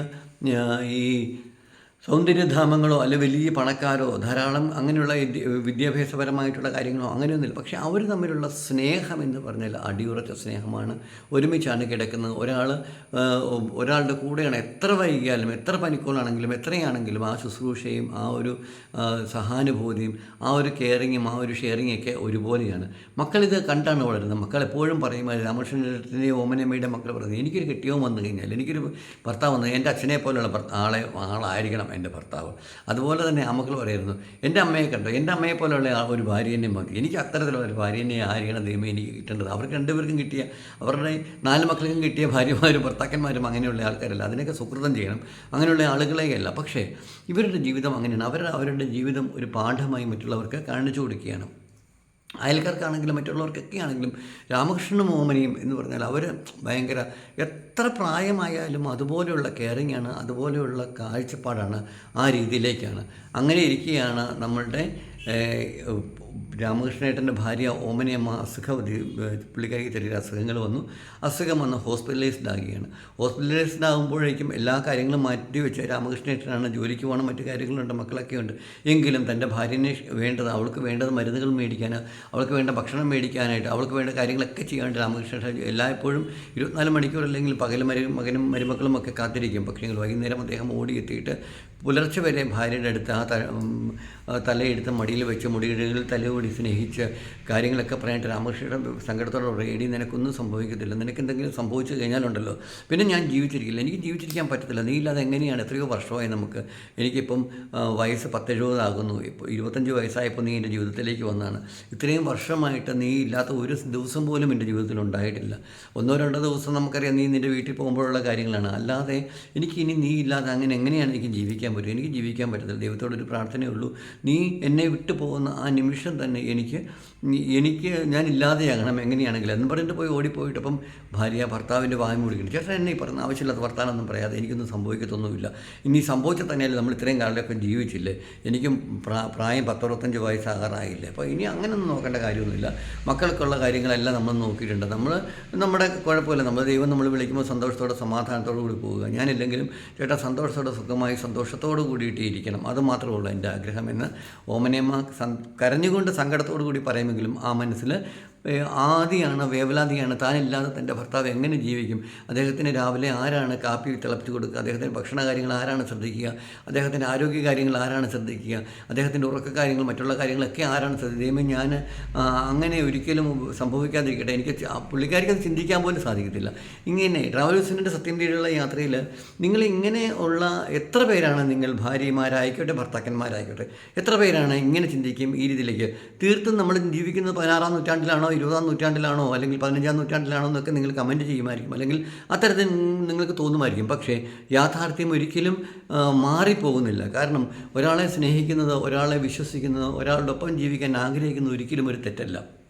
ഈ സൗന്ദര്യധാമങ്ങളോ അല്ലെ വലിയ പണക്കാരോ ധാരാളം അങ്ങനെയുള്ള വിദ്യ- വിദ്യാഭ്യാസപരമായിട്ടുള്ള കാര്യങ്ങളോ അങ്ങനെയൊന്നുമില്ല. പക്ഷേ അവർ തമ്മിലുള്ള സ്നേഹം എന്ന് പറഞ്ഞാൽ അടിയുറച്ച സ്നേഹമാണ്. ഒരുമിച്ചാണ് കിടക്കുന്നത്. ഒരാൾ ഒരാളുടെ കൂടെയാണ് എത്ര വൈകിയാലും എത്ര പനിക്കോളാണെങ്കിലും എത്രയാണെങ്കിലും ആ ശുശ്രൂഷയും ആ ഒരു സഹാനുഭൂതിയും ആ ഒരു കെയറിങ്ങും ആ ഒരു ഷെയറിങ്ങും ഒക്കെ ഒരുപോലെയാണ്. മക്കളിത് കണ്ടാണ് വളരുന്നത്. മക്കൾ എപ്പോഴും പറയും രാമകൃഷ്ണന്റെ ഓമനമ്മയുടെ മക്കൾ പറയുന്നത് എനിക്കൊരു കെട്ടിയോ വന്നു കഴിഞ്ഞാൽ എനിക്കൊരു ഭർത്താവ് വന്നു എന്റെ അച്ഛനെ പോലെയുള്ള ആളെ ആളായിരിക്കണം. എന്റെ ഭർത്താവ്. അതുപോലെ തന്നെ അമ്മക്കൾ മക്കൾ പറയുന്നു എന്റെ അമ്മയെ കണ്ടോ? എന്റെ അമ്മയെ പോലെയുള്ള ഒരു ഭാര്യനെ മതി എനിക്ക് അത്തരത്തിലുള്ള ഒരു ഭാര്യനെ ആരെയാണ് ദൈവം എനിക്ക് കിട്ടേണ്ടത്? അവർക്ക് രണ്ടുപേർക്കും കിട്ടിയ അവരുടെ നാല് മക്കൾക്കും കിട്ടിയ ഭാര്യമാരും ഭർത്താക്കന്മാരും അങ്ങനെയുള്ള ആൾക്കാരല്ല. അതിനൊക്കെ സുഹൃതം ചെയ്യണം. അങ്ങനെയുള്ള ആളുകളെയല്ല. പക്ഷേ ഇവരുടെ ജീവിതം അങ്ങനെയാണ്. അവർ അവരുടെ ജീവിതം ഒരു പാഠമായി മറ്റുള്ളവർക്ക് കാണിച്ചു കൊടുക്കുകയാണ്. അയൽക്കാർക്കാണെങ്കിലും മറ്റുള്ളവർക്കൊക്കെ ആണെങ്കിലും രാമകൃഷ്ണനും മോമനിയും എന്ന് പറഞ്ഞാൽ അവർ ഭയങ്കര എത്ര പ്രായമായാലും അതുപോലെയുള്ള കെയറിങ് ആണ് അതുപോലെയുള്ള കാഴ്ചപ്പാടാണ് ആ രീതിയിലേക്കാണ്. അങ്ങനെ ഇരിക്കുകയാണ് നമ്മളുടെ രാമകൃഷ്ണേട്ടന്റെ ഭാര്യ ഓമനയമ്മ അസുഖം പുള്ളിക്കാരിക്ക് ചെറിയ അസുഖങ്ങൾ വന്നു. അസുഖം വന്ന് ഹോസ്പിറ്റലൈസ്ഡ് ആകുകയാണ്. ഹോസ്പിറ്റലൈസ്ഡ് ആകുമ്പോഴേക്കും എല്ലാ കാര്യങ്ങളും മാറ്റി വെച്ച് രാമകൃഷ്ണേട്ടനാണ് ജോലിക്ക് പോകണം മറ്റു കാര്യങ്ങളുണ്ട് മക്കളൊക്കെ ഉണ്ട്. എങ്കിലും തന്റെ ഭാര്യനെ വേണ്ടത് അവൾക്ക് വേണ്ടത് മരുന്നുകൾ മേടിക്കാൻ അവൾക്ക് വേണ്ട ഭക്ഷണം മേടിക്കാനായിട്ട് അവൾക്ക് വേണ്ട കാര്യങ്ങളൊക്കെ ചെയ്യാണ്ട് രാമകൃഷ്ണേട്ടൻ എല്ലായ്പ്പോഴും ഇരുപത്തിനാല് മണിക്കൂർ അല്ലെങ്കിൽ പകൽ മരു മകനും മരുമക്കളും ഒക്കെ കാത്തിരിക്കും. പക്ഷേ വൈകുന്നേരം അദ്ദേഹം ഓടിയെത്തിയിട്ട് പുലർച്ചെ വരെ ഭാര്യയുടെ അടുത്ത് ആ തലയെടുത്ത് മടിയിൽ വെച്ച് മുടികളിൽ തലയോടി സ്നേഹിച്ച് കാര്യങ്ങളൊക്കെ പറയാനായിട്ട് രാമകൃഷ്ണയുടെ സങ്കടത്തോടെ റേഡി നിനക്കൊന്നും സംഭവിക്കത്തില്ല. നിനക്ക് എന്തെങ്കിലും സംഭവിച്ചു കഴിഞ്ഞാലുണ്ടല്ലോ. പിന്നെ ഞാൻ ജീവിച്ചിരിക്കില്ല. എനിക്ക് ജീവിച്ചിരിക്കാൻ പറ്റത്തില്ല. നീ ഇല്ലാതെ എങ്ങനെയാണ് എത്രയോ വർഷമായി നമുക്ക് എനിക്കിപ്പം വയസ്സ് പത്തെഴുപതാകുന്നു. ഇപ്പോൾ ഇരുപത്തഞ്ച് വയസ്സായപ്പോൾ നീ എന്റെ ജീവിതത്തിലേക്ക് വന്നതാണ്. ഇത്രയും വർഷമായിട്ട് നീ ഇല്ലാത്ത ഒരു ദിവസം പോലും എന്റെ ജീവിതത്തിൽ ഉണ്ടായിട്ടില്ല. ഒന്നോ രണ്ടോ ദിവസം നമുക്കറിയാം നീ നിന്റെ വീട്ടിൽ പോകുമ്പോഴുള്ള കാര്യങ്ങളാണ്. അല്ലാതെ എനിക്ക് ഇനി നീ ഇല്ലാതെ അങ്ങനെ എങ്ങനെയാണ് എനിക്ക് ജീവിക്കാൻ പറ്റും എനിക്ക് ജീവിക്കാൻ പറ്റത്തില്ല. ദൈവത്തോടൊരു പ്രാർത്ഥനയേ ഉള്ളൂ. നീ എന്നെ വിട്ടു പോകുന്ന ആ നിമിഷം തന്നെ എനിക്ക് എനിക്ക് ഞാൻ ഇല്ലാതെയാകണം എങ്ങനെയാണെങ്കിലും എന്ന് പറഞ്ഞിട്ട് പോയി ഓടിപ്പോയിട്ട് അപ്പം ഭാര്യ ഭർത്താവിന്റെ വായം മൂടിക്കുന്നു ചേട്ടൻ എന്നെ ഈ പറഞ്ഞ ആവശ്യമില്ലാത്ത വർത്താനൊന്നും പറയാതെ എനിക്കൊന്നും സംഭവിക്കത്തൊന്നുമില്ല. ഇനി സംഭവിച്ചാൽ തന്നെയല്ലേ നമ്മൾ ഇത്രയും കാലമൊക്കെ ജീവിച്ചില്ലേ? എനിക്കും പ്രാ- പ്രായം പത്തറുപത്തഞ്ച് വയസ്സാകാറായില്ലേ? അപ്പോൾ ഇനി അങ്ങനെയൊന്നും നോക്കേണ്ട കാര്യമൊന്നുമില്ല. മക്കൾക്കുള്ള കാര്യങ്ങളെല്ലാം നമ്മൾ നോക്കിയിട്ടുണ്ട്. നമ്മൾ നമ്മുടെ കുഴപ്പമില്ല. നമ്മൾ ദൈവം നമ്മൾ വിളിക്കുമ്പോൾ സന്തോഷത്തോടെ സമാധാനത്തോടു കൂടി പോവുക. ഞാനില്ലെങ്കിലും ചേട്ടാ സന്തോഷത്തോടെ സുഖമായി സന്തോഷത്തോടു കൂടിയിട്ട് ഇരിക്കണം. അത് മാത്രമേ ഉള്ളൂ എന്റെ ആഗ്രഹമെന്ന് ഓമനയമ്മ സം കരഞ്ഞുകൊണ്ട് സങ്കടത്തോടു കൂടി പറയുമെങ്കിലും ആ മനസ്സിൽ ആദിയാണ് വേവലാതിയാണ് താനില്ലാതെ തന്റെ ഭർത്താവ് എങ്ങനെ ജീവിക്കും? അദ്ദേഹത്തിന് രാവിലെ ആരാണ് കാപ്പി തിളപ്പിച്ച് കൊടുക്കുക? അദ്ദേഹത്തിന്റെ ഭക്ഷണ കാര്യങ്ങൾ ആരാണ് ശ്രദ്ധിക്കുക? അദ്ദേഹത്തിന്റെ ആരോഗ്യ കാര്യങ്ങൾ ആരാണ് ശ്രദ്ധിക്കുക? അദ്ദേഹത്തിന്റെ ഉറക്ക കാര്യങ്ങൾ മറ്റുള്ള കാര്യങ്ങളൊക്കെ ആരാണ് ശ്രദ്ധിക്കുക? ഞാൻ അങ്ങനെ ഒരിക്കലും സംഭവിക്കാതിരിക്കട്ടെ. എനിക്ക് പുള്ളിക്കാരിക്ക് അത് ചിന്തിക്കാൻ പോലും സാധിക്കത്തില്ല. ഇങ്ങനെ ട്രാവൽസിന്റെ സത്യം കീഴിലുള്ള യാത്രയിൽ നിങ്ങൾ ഇങ്ങനെയുള്ള എത്ര പേരാണ് നിങ്ങൾ ഭാര്യമാരായിക്കോട്ടെ ഭർത്താക്കന്മാരായിക്കോട്ടെ? എത്ര പേരാണ് ഇങ്ങനെ ചിന്തിക്കും ഈ രീതിയിലേക്ക്? തീർത്തും നമ്മൾ ജീവിക്കുന്നത് പതിനാറാം നൂറ്റാണ്ടിലാണോ ഇരുപതാം നൂറ്റാണ്ടിലാണോ അല്ലെങ്കിൽ പതിനഞ്ചാം നൂറ്റാണ്ടിലാണോ എന്നൊക്കെ നിങ്ങൾ കമന്റ് ചെയ്യുമായിരിക്കും. അല്ലെങ്കിൽ അത്തരത്തിൽ നിങ്ങൾക്ക് തോന്നുമായിരിക്കും. പക്ഷേ യാഥാർത്ഥ്യം ഒരിക്കലും മാറിപ്പോകുന്നില്ല. കാരണം ഒരാളെ സ്നേഹിക്കുന്നത് ഒരാളെ വിശ്വസിക്കുന്നത് ഒരാളുടെ ഒപ്പം ജീവിക്കാൻ ആഗ്രഹിക്കുന്നത് ഒരിക്കലും ഒരു തെറ്റല്ല.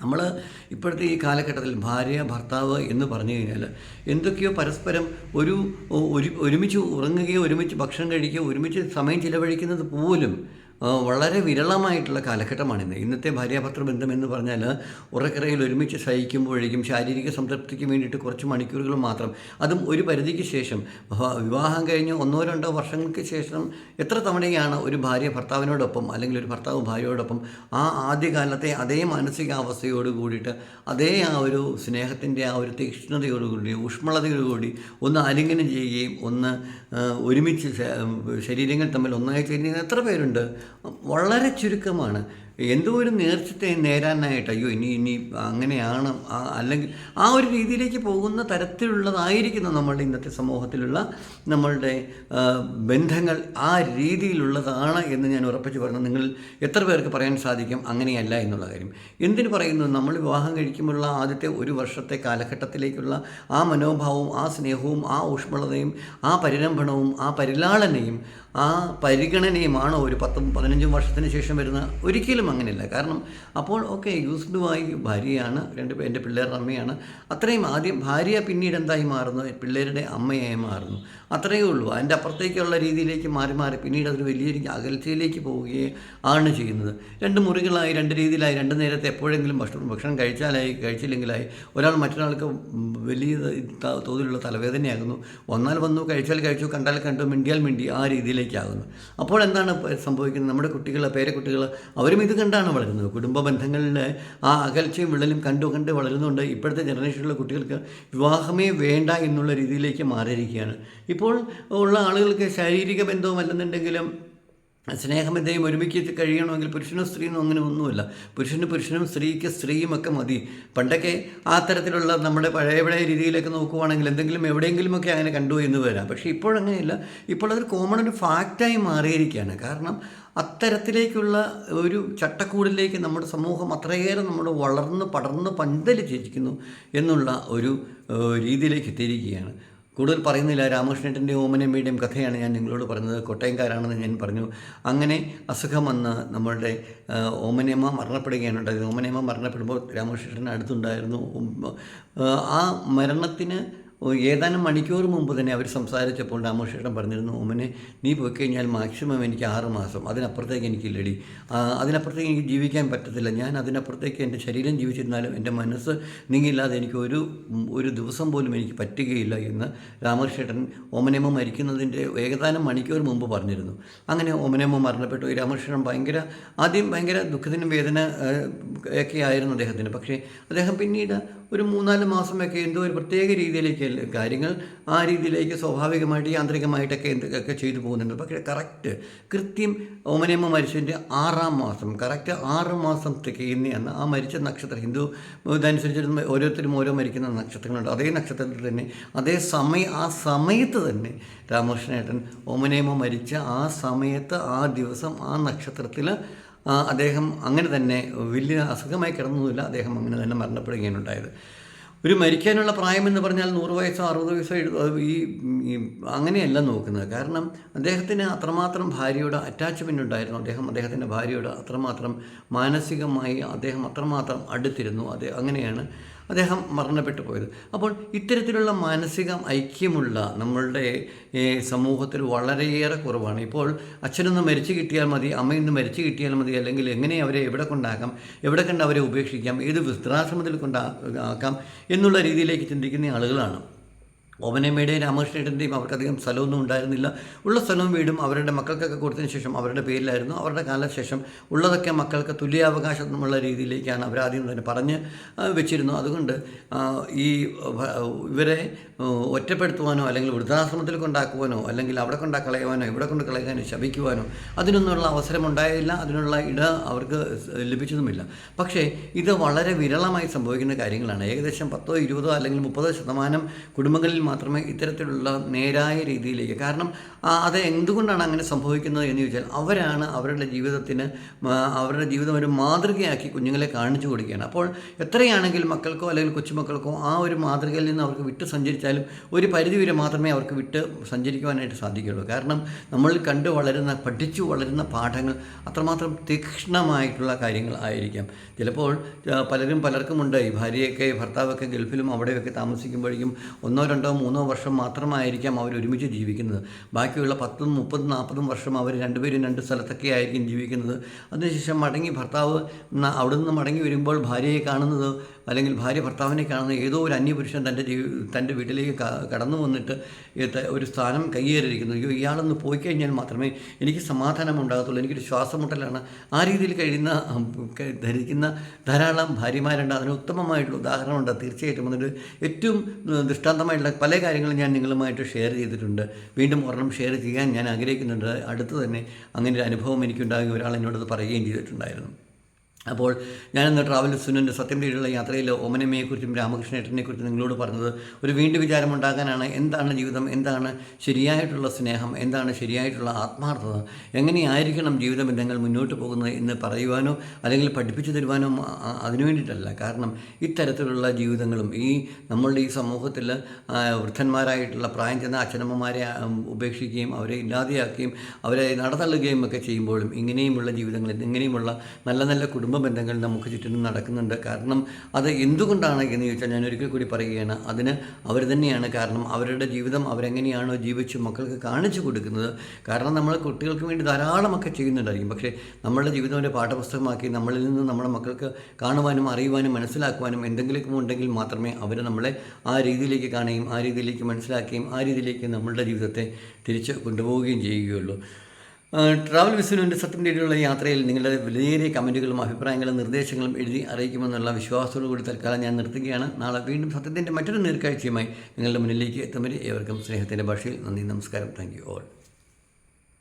നമ്മൾ ഇപ്പോഴത്തെ ഈ കാലഘട്ടത്തിൽ ഭാര്യ ഭർത്താവ് എന്ന് പറഞ്ഞു കഴിഞ്ഞാൽ എന്തൊക്കെയോ പരസ്പരം ഒരു ഒരു ഒരുമിച്ച് ഉറങ്ങുകയോ ഒരുമിച്ച് ഭക്ഷണം കഴിക്കുകയോ ഒരുമിച്ച് സമയം ചിലവഴിക്കുന്നത് പോലും വളരെ വിരളമായിട്ടുള്ള കാലഘട്ടമാണിന്ന്. ഇന്നത്തെ ഭാര്യാഭർത്തൃ ബന്ധം എന്ന് പറഞ്ഞാൽ ഉറക്കറയിൽ ഒരുമിച്ച് സഹിക്കുമ്പോഴേക്കും ശാരീരിക സംതൃപ്തിക്ക് വേണ്ടിയിട്ട് കുറച്ച് മണിക്കൂറുകൾ മാത്രം. അതും ഒരു പരിധിക്ക് ശേഷം. വിവാഹം കഴിഞ്ഞ് ഒന്നോ രണ്ടോ വർഷങ്ങൾക്ക് ശേഷം എത്ര തവണയാണ് ഒരു ഭാര്യ ഭർത്താവിനോടൊപ്പം അല്ലെങ്കിൽ ഒരു ഭർത്താവ് ഭാര്യയോടൊപ്പം ആ ആദ്യകാലത്തെ അതേ മാനസികാവസ്ഥയോട് കൂടിയിട്ട് അതേ ആ ഒരു സ്നേഹത്തിന്റെ ആ ഒരു തീക്ഷ്ണതയോടുകൂടി ഊഷ്മളതയോടുകൂടി ഒന്ന് ആലിംഗനം ചെയ്യുകയും ഒന്ന് ഒരുമിച്ച് ശരീരങ്ങൾ തമ്മിൽ ഒന്നായി ചേരുന്ന എത്ര പേരുണ്ട്? വളരെ ചുരുക്കമാണ്. എന്തോ ഒരു നേർച്ചത്തെ നേരാനായിട്ട് അയ്യോ ഇനി ഇനി അങ്ങനെയാണ് അല്ലെങ്കിൽ ആ ഒരു രീതിയിലേക്ക് പോകുന്ന തരത്തിലുള്ളതായിരിക്കുന്നു നമ്മളുടെ ഇന്നത്തെ സമൂഹത്തിലുള്ള നമ്മളുടെ ബന്ധങ്ങൾ ആ രീതിയിലുള്ളതാണ് എന്ന് ഞാൻ ഉറപ്പിച്ച് പറഞ്ഞു നിങ്ങൾ എത്ര പേർക്ക് പറയാൻ സാധിക്കും അങ്ങനെയല്ല എന്നുള്ള കാര്യം. എന്തിനു പറയുന്നു? നമ്മൾ വിവാഹം കഴിക്കുമ്പോഴുള്ള ആദ്യത്തെ ഒരു വർഷത്തെ കാലഘട്ടത്തിലേക്കുള്ള ആ മനോഭാവവും ആ സ്നേഹവും ആ ഊഷ്മളതയും ആ പരിരംഭണവും ആ പരിലാളനയും ആ പരിഗണനയുമാണ് ഒരു പത്തും പതിനഞ്ചും വർഷത്തിന് ശേഷം വരുന്ന ഒരിക്കലും അങ്ങനെയല്ല. കാരണം അപ്പോൾ ഓക്കെ യൂസ്ഡ് ആയി ഭാര്യയാണ് രണ്ട് എന്റെ പിള്ളേരുടെ അമ്മയാണ്. അത്രയും ആദ്യം ഭാര്യ പിന്നീട് എന്തായി മാറുന്നു? പിള്ളേരുടെ അമ്മയായി മാറുന്നു. അത്രയേ ഉള്ളൂ. അതിന്റെ അപ്പുറത്തേക്കുള്ള രീതിയിലേക്ക് മാറി മാറി പിന്നീട് അതൊരു വലിയ രീതി അകൽച്ചയിലേക്ക് പോവുകയും ആണ് ചെയ്യുന്നത്. രണ്ട് മുറികളായി രണ്ട് രീതിയിലായി രണ്ട് നേരത്തെ എപ്പോഴെങ്കിലും ഭക്ഷണം ഭക്ഷണം കഴിച്ചാലായി കഴിച്ചില്ലെങ്കിലായി ഒരാൾ മറ്റൊരാൾക്ക് വലിയ തോതിലുള്ള തലവേദനയാകുന്നു. വന്നാൽ വന്നു കഴിച്ചാൽ കഴിച്ചു കണ്ടാൽ കണ്ടു മിണ്ടിയാൽ മിണ്ടി ആ രീതിയിലേക്കാകുന്നു. അപ്പോൾ എന്താണ് സംഭവിക്കുന്നത്? നമ്മുടെ കുട്ടികൾ പേരക്കുട്ടികൾ അവരും ഇത് കണ്ടാണ് വളരുന്നത്. കുടുംബ ബന്ധങ്ങളിൽ ആ അകൽച്ചയും വിള്ളലും കണ്ടു കണ്ട് വളരുന്നുണ്ട്. ഇപ്പോഴത്തെ ജനറേഷനിലുള്ള കുട്ടികൾക്ക് വിവാഹമേ വേണ്ട എന്നുള്ള രീതിയിലേക്ക് മാറിയിരിക്കുകയാണ്. ഇപ്പോൾ ഉള്ള ആളുകൾക്ക് ശാരീരിക ബന്ധവും അല്ലെന്നുണ്ടെങ്കിലും സ്നേഹബന്ധയും ഒരുമിച്ച് കഴിയണമെങ്കിൽ പുരുഷനും സ്ത്രീയും അങ്ങനെ ഒന്നുമില്ല. പുരുഷന് പുരുഷനും സ്ത്രീക്ക് സ്ത്രീയും ഒക്കെ മതി. പണ്ടൊക്കെ ആ തരത്തിലുള്ള നമ്മുടെ പഴയ പഴയ രീതിയിലൊക്കെ നോക്കുവാണെങ്കിൽ എന്തെങ്കിലും എവിടെയെങ്കിലുമൊക്കെ അങ്ങനെ കണ്ടു എന്ന് വരാം. പക്ഷേ ഇപ്പോഴങ്ങനെയല്ല ഇപ്പോൾ അതൊരു കോമൺ ഒരു ഫാക്റ്റായി മാറിയിരിക്കുകയാണ്. കാരണം അത്തരത്തിലേക്കുള്ള ഒരു ചട്ടക്കൂടിലേക്ക് നമ്മുടെ സമൂഹം അത്രയേറെ നമ്മൾ വളർന്ന് പടർന്ന് പന്തലിച്ചിരിക്കുന്നു എന്നുള്ള ഒരു രീതിയിലേക്ക് എത്തിയിരിക്കുകയാണ്. കൂടുതൽ പറയുന്നില്ല. രാമകൃഷ്ണേട്ടന്റെ ഓമനമ്മയുടെയും കഥയാണ് ഞാൻ നിങ്ങളോട് പറഞ്ഞത്. കോട്ടയംകാരാണെന്ന് ഞാൻ പറഞ്ഞു. അങ്ങനെ അസുഖം വന്ന് നമ്മളുടെ ആ, ഓമനയമ്മ മരണപ്പെടുകയാണ് ഉണ്ടായത്. മരണപ്പെടുമ്പോൾ രാമകൃഷ്ണേട്ടൻ അടുത്തുണ്ടായിരുന്നു. ആ മരണത്തിന് ഏതാനും മണിക്കൂർ മുമ്പ് തന്നെ അവർ സംസാരിച്ചപ്പോൾ രാമകൃഷ്ണേട്ടൻ പറഞ്ഞിരുന്നു ഉമ്മനെ നീ പോയി കഴിഞ്ഞാൽ മാക്സിമം എനിക്ക് ആറ് മാസം അതിനപ്പുറത്തേക്ക് എനിക്കില്ലടി. അതിനപ്പുറത്തേക്ക് എനിക്ക് ജീവിക്കാൻ പറ്റത്തില്ല. ഞാൻ അതിനപ്പുറത്തേക്ക് എന്റെ ശരീരം ജീവിച്ചിരുന്നാലും എന്റെ മനസ്സ് നീങ്ങില്ലാതെ എനിക്ക് ഒരു ഒരു ദിവസം പോലും എനിക്ക് പറ്റുകയില്ല എന്ന് രാമകൃഷ്ണേട്ടൻ ഓമനമ്മ മരിക്കുന്നതിന്റെ ഏകദാനം മണിക്കൂർ മുമ്പ് പറഞ്ഞിരുന്നു. അങ്ങനെ ഓമനമ്മ മരണപ്പെട്ടു. രാമകൃഷ്ണൻ ഭയങ്കര ആദ്യം ഭയങ്കര ദുഃഖത്തിനും വേദന ഒക്കെ ആയിരുന്നു അദ്ദേഹത്തിന്. പക്ഷേ അദ്ദേഹം പിന്നീട് ഒരു മൂന്നാൽ മാസമൊക്കെ എന്തോ ഒരു പ്രത്യേക രീതിയിലേക്ക് കാര്യങ്ങൾ ആ രീതിയിലേക്ക് സ്വാഭാവികമായിട്ട് യാന്ത്രികമായിട്ടൊക്കെ എന്തൊക്കെ ചെയ്തു പോകുന്നുണ്ട്. പക്ഷേ കറക്റ്റ് കൃത്യം ഓമനയമ്മ മരിച്ചതിന്റെ ആറാം മാസം കറക്റ്റ് ആറ് മാസം തികയുന്നതാണ് ആ മരിച്ച നക്ഷത്രം. ഹിന്ദു ഇതനുസരിച്ച് ഓരോരുത്തരും ഓരോ മരിക്കുന്ന നക്ഷത്രങ്ങളുണ്ട്. അതേ നക്ഷത്രത്തിൽ തന്നെ അതേ സമയ ആ സമയത്ത് തന്നെ രാമകൃഷ്ണേട്ടൻ ഓമനയമ്മ മരിച്ച ആ സമയത്ത് ആ ദിവസം ആ നക്ഷത്രത്തിൽ അദ്ദേഹം അങ്ങനെ തന്നെ വലിയ അസുഖമായി കിടന്നൊന്നുമില്ല. അദ്ദേഹം അങ്ങനെ തന്നെ മരണപ്പെടുകയാണ് ഉണ്ടായത് ഒരു മരിക്കാനുള്ള പ്രായമെന്ന് പറഞ്ഞാൽ നൂറ് വയസ്സോ അറുപത് വയസ്സോ എഴുപത് ഈ അങ്ങനെയല്ല നോക്കുന്നത്. കാരണം അദ്ദേഹത്തിന് അത്രമാത്രം ഭാര്യയോട് അറ്റാച്ച്മെന്റ് ഉണ്ടായിരുന്നു. അദ്ദേഹം അദ്ദേഹത്തിന്റെ ഭാര്യയോട് അത്രമാത്രം മാനസികമായി അദ്ദേഹം അത്രമാത്രം അടുത്തിരുന്നു. അത് അങ്ങനെയാണ് അദ്ദേഹം മരണപ്പെട്ടു പോയത്. അപ്പോൾ ഇത്തരത്തിലുള്ള മാനസിക ഐക്യമുള്ള നമ്മളുടെ സമൂഹത്തിൽ വളരെയേറെ കുറവാണ്. ഇപ്പോൾ അച്ഛനൊന്ന് മരിച്ചു കിട്ടിയാൽ മതി അമ്മയൊന്ന് മരിച്ചു കിട്ടിയാൽ മതി അല്ലെങ്കിൽ എങ്ങനെ അവരെ എവിടെ കൊണ്ടാക്കാം എവിടെ കണ്ട് അവരെ ഉപേക്ഷിക്കാം ഏത് വൃദ്ധാശ്രമത്തിൽ കൊണ്ടാക്കാം എന്നുള്ള രീതിയിലേക്ക് ചിന്തിക്കുന്ന ആളുകളാണ്. ഓമനമ്മയുടെയും രാമകൃഷ്ണേട്ടന്റെയും അവർക്കധികം സ്ഥലമൊന്നും ഉണ്ടായിരുന്നില്ല. ഉള്ള സ്ഥലവും വീടും അവരുടെ മക്കൾക്കൊക്കെ കൊടുത്തതിന് ശേഷം അവരുടെ പേരിലായിരുന്നു. അവരുടെ കാലശേഷം ഉള്ളതൊക്കെ മക്കൾക്ക് തുല്യാവകാശമുള്ള രീതിയിലേക്കാണ് അവരാദ്യം തന്നെ പറഞ്ഞ് വെച്ചിരുന്നു അതുകൊണ്ട് ഈ ഇവരെ ഒറ്റപ്പെടുത്തുവാനോ അല്ലെങ്കിൽ വൃദ്ധാശ്രമത്തിൽ കൊണ്ടാക്കുവാനോ അല്ലെങ്കിൽ അവിടെ കൊണ്ടാ കളയുവാനോ ഇവിടെ കൊണ്ട് കളയാനോ ശപിക്കുവാനോ അതിനൊന്നുള്ള അവസരം ഉണ്ടായില്ല അതിനുള്ള ഇട അവർക്ക് ലഭിച്ചതുമില്ല. പക്ഷേ ഇത് വളരെ വിരളമായി സംഭവിക്കുന്ന കാര്യങ്ങളാണ്. ഏകദേശം പത്തോ ഇരുപതോ അല്ലെങ്കിൽ മുപ്പതോ ശതമാനം കുടുംബങ്ങളിൽ മാത്രമേ ഇത്തരത്തിലുള്ള നേരായ രീതിയിലേക്ക് കാരണം അത് എന്തുകൊണ്ടാണ് അങ്ങനെ സംഭവിക്കുന്നത് എന്ന് ചോദിച്ചാൽ അവരാണ് അവരുടെ ജീവിതത്തിന് അവരുടെ ജീവിതം ഒരു മാതൃകയാക്കി കുഞ്ഞുങ്ങളെ കാണിച്ചു കൊടുക്കുകയാണ്. അപ്പോൾ എത്രയാണെങ്കിൽ മക്കൾക്കോ അല്ലെങ്കിൽ കൊച്ചുമക്കൾക്കോ ആ ഒരു മാതൃകയിൽ നിന്ന് അവർക്ക് വിട്ട് സഞ്ചരിച്ചാലും ഒരു പരിധിവരെ മാത്രമേ അവർക്ക് വിട്ട് സഞ്ചരിക്കുവാനായിട്ട് സാധിക്കുകയുള്ളൂ. കാരണം നമ്മൾ കണ്ടു വളരുന്ന പഠിച്ചു വളരുന്ന പാഠങ്ങൾ അത്രമാത്രം തീക്ഷ്ണമായിട്ടുള്ള കാര്യങ്ങൾ ആയിരിക്കാം. ചിലപ്പോൾ പലരും പലർക്കുമുണ്ട് ഈ ഭാര്യയൊക്കെ ഭർത്താവൊക്കെ ഗൾഫിലും അവിടെയൊക്കെ താമസിക്കുമ്പോഴേക്കും ഒന്നോ രണ്ടോ മൂന്നോ വർഷം മാത്രമായിരിക്കാം അവർ ഒരുമിച്ച് ജീവിക്കുന്നത്. ബാക്കിയുള്ള പത്തും മുപ്പതും നാൽപ്പതും വർഷം അവർ രണ്ടുപേരും രണ്ട് സ്ഥലത്തൊക്കെ ആയിരിക്കും ജീവിക്കുന്നത്. അതിനുശേഷം മടങ്ങി ഭർത്താവ് അവിടുന്ന് മടങ്ങി വരുമ്പോൾ ഭാര്യയെ കാണുന്നത് അല്ലെങ്കിൽ ഭാര്യ ഭർത്താവിനെ കാണുന്ന ഏതോ ഒരു അന്യപുരുഷൻ തന്റെ ജീവി തന്റെ വീട്ടിലേക്ക് കടന്നു വന്നിട്ട് ഒരു സ്ഥാനം കയ്യേറിയിരിക്കുന്നു. അയ്യോ ഇയാളൊന്ന് പോയി കഴിഞ്ഞാൽ മാത്രമേ എനിക്ക് സമാധാനം ഉണ്ടാകത്തുള്ളൂ എനിക്കൊരു ശ്വാസമുട്ടലാണ്. ആ രീതിയിൽ കഴിയുന്ന ധരിക്കുന്ന ധാരാളം ഭാര്യമാരുണ്ട്. അതിന് ഉത്തമമായിട്ടുള്ള ഉദാഹരണമുണ്ട്. തീർച്ചയായിട്ടും അതിന്റെ ഏറ്റവും ദൃഷ്ടാന്തമായിട്ടുള്ള പല കാര്യങ്ങളും ഞാൻ നിങ്ങളുമായിട്ട് ഷെയർ ചെയ്തിട്ടുണ്ട്. വീണ്ടും ഒരെണ്ണം ഷെയർ ചെയ്യാൻ ഞാൻ ആഗ്രഹിക്കുന്നുണ്ട്. അടുത്ത് തന്നെ അങ്ങനെ ഒരു അനുഭവം എനിക്കുണ്ടാകുകയും ഒരാൾ എന്നോടത് പറയുകയും ചെയ്തിട്ടുണ്ടായിരുന്നു. അപ്പോൾ ഞാനിന്ന് ട്രാവൽ സുനന്റെ സത്യം തേടിയുള്ള യാത്രയിൽ ഓമനമ്മയെക്കുറിച്ചും രാമകൃഷ്ണേട്ടനെക്കുറിച്ചും നിങ്ങളോട് പറഞ്ഞത് ഒരു വീണ്ടും വിചാരമുണ്ടാകാനാണ് എന്താണ് ജീവിതം? എന്താണ് ശരിയായിട്ടുള്ള സ്നേഹം? എന്താണ് ശരിയായിട്ടുള്ള ആത്മാർത്ഥത? എങ്ങനെയായിരിക്കണം ജീവിതം ബന്ധങ്ങൾ മുന്നോട്ട് പോകുന്നത് എന്ന് പറയുവാനോ അല്ലെങ്കിൽ പഠിപ്പിച്ചു തരുവാനോ അതിനു വേണ്ടിയിട്ടല്ല. കാരണം ഇത്തരത്തിലുള്ള ജീവിതങ്ങളും ഈ നമ്മളുടെ ഈ സമൂഹത്തിൽ വൃദ്ധന്മാരായിട്ടുള്ള പ്രായം ചെന്ന അച്ഛനമ്മമാരെ ഉപേക്ഷിക്കുകയും അവരെ ഇല്ലാതെയാക്കുകയും അവരെ നടതള്ളുകയും ഒക്കെ ചെയ്യുമ്പോഴും ഇങ്ങനെയുമുള്ള ജീവിതങ്ങളിൽ ഇങ്ങനെയുമുള്ള നല്ല നല്ല കുടുംബ ബന്ധങ്ങൾ നമുക്ക് ചുറ്റിനും നടക്കുന്നുണ്ട്. കാരണം അത് എന്തുകൊണ്ടാണ് എന്ന് ചോദിച്ചാൽ ഞാൻ ഒരിക്കൽ കൂടി പറയുകയാണ്. അതിന് അവർ തന്നെയാണ് കാരണം അവരുടെ ജീവിതം അവരെങ്ങനെയാണോ ജീവിച്ച് മക്കൾക്ക് കാണിച്ചു കൊടുക്കുന്നത്. കാരണം നമ്മൾ കുട്ടികൾക്ക് വേണ്ടി ധാരാളമൊക്കെ ചെയ്യുന്നുണ്ടായിരിക്കും. പക്ഷേ നമ്മളുടെ ജീവിതം ഒരു പാഠപുസ്തകമാക്കി നമ്മളിൽ നിന്ന് നമ്മുടെ മക്കൾക്ക് കാണുവാനും അറിയുവാനും മനസ്സിലാക്കുവാനും എന്തെങ്കിലും ഉണ്ടെങ്കിൽ മാത്രമേ അവർ നമ്മളെ ആ രീതിയിലേക്ക് കാണുകയും ആ രീതിയിലേക്ക് മനസ്സിലാക്കുകയും ആ രീതിയിലേക്ക് നമ്മളുടെ ജീവിതത്തെ തിരിച്ച് കൊണ്ടുപോവുകയും ചെയ്യുകയുള്ളൂ. ട്രാവൽ വിസിനുവിന്റെ സത്യം തേടിയുള്ള യാത്രയിൽ നിങ്ങളുടെ വിലയേറിയ കമന്റുകളും അഭിപ്രായങ്ങളും നിർദ്ദേശങ്ങളും എഴുതി അറിയിക്കുമെന്നുള്ള വിശ്വാസത്തോടു കൂടി തൽക്കാലം ഞാൻ നിർത്തുകയാണ്. നാളെ വീണ്ടും സത്യത്തിന്റെ മറ്റൊരു നേർക്കാഴ്ചയുമായി നിങ്ങളുടെ മുന്നിലേക്ക് എത്തും വരെ ഏവർക്കും സ്നേഹത്തിന്റെ ഭാഷയിൽ നന്ദി നമസ്കാരം. Thank you all